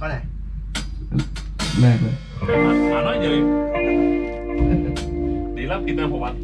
ก็ไหนแม่เลยหาน่อยเดียวเองดีรับกินได้ผมวัน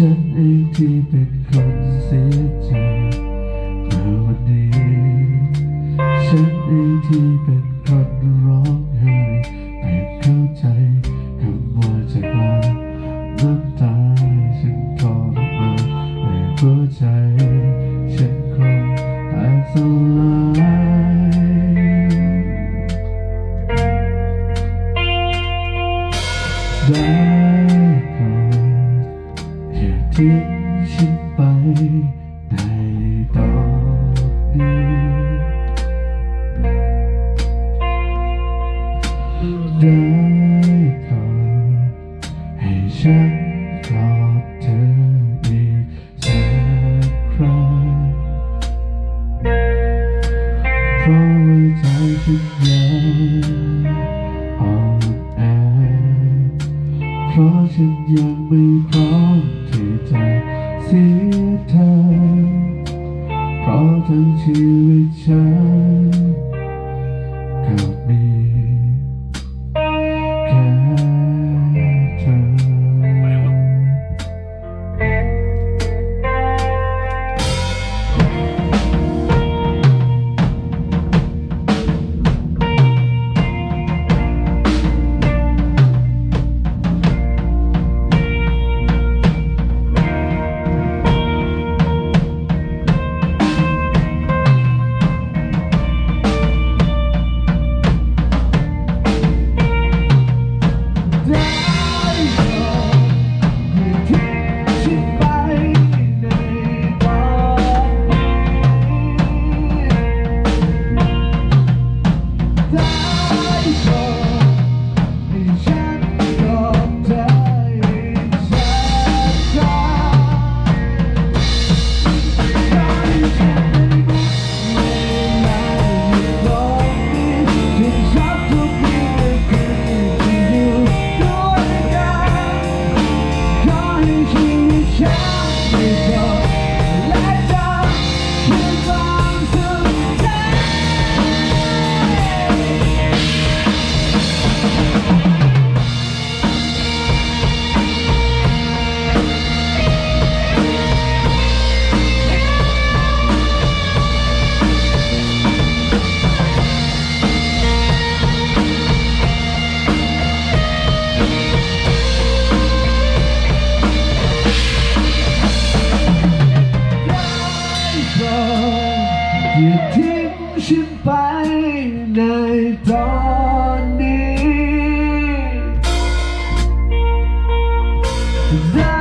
ฉันเองที่เป็นคนเสียใจเมื่อวันนี้ฉันเองที่เป็น กอดเธออีสักครั้งเพราะใจทุกย่งออนแอเพราะฉันยังไม่พร้อมที่จะเสียเธอเพราะทั้งชี That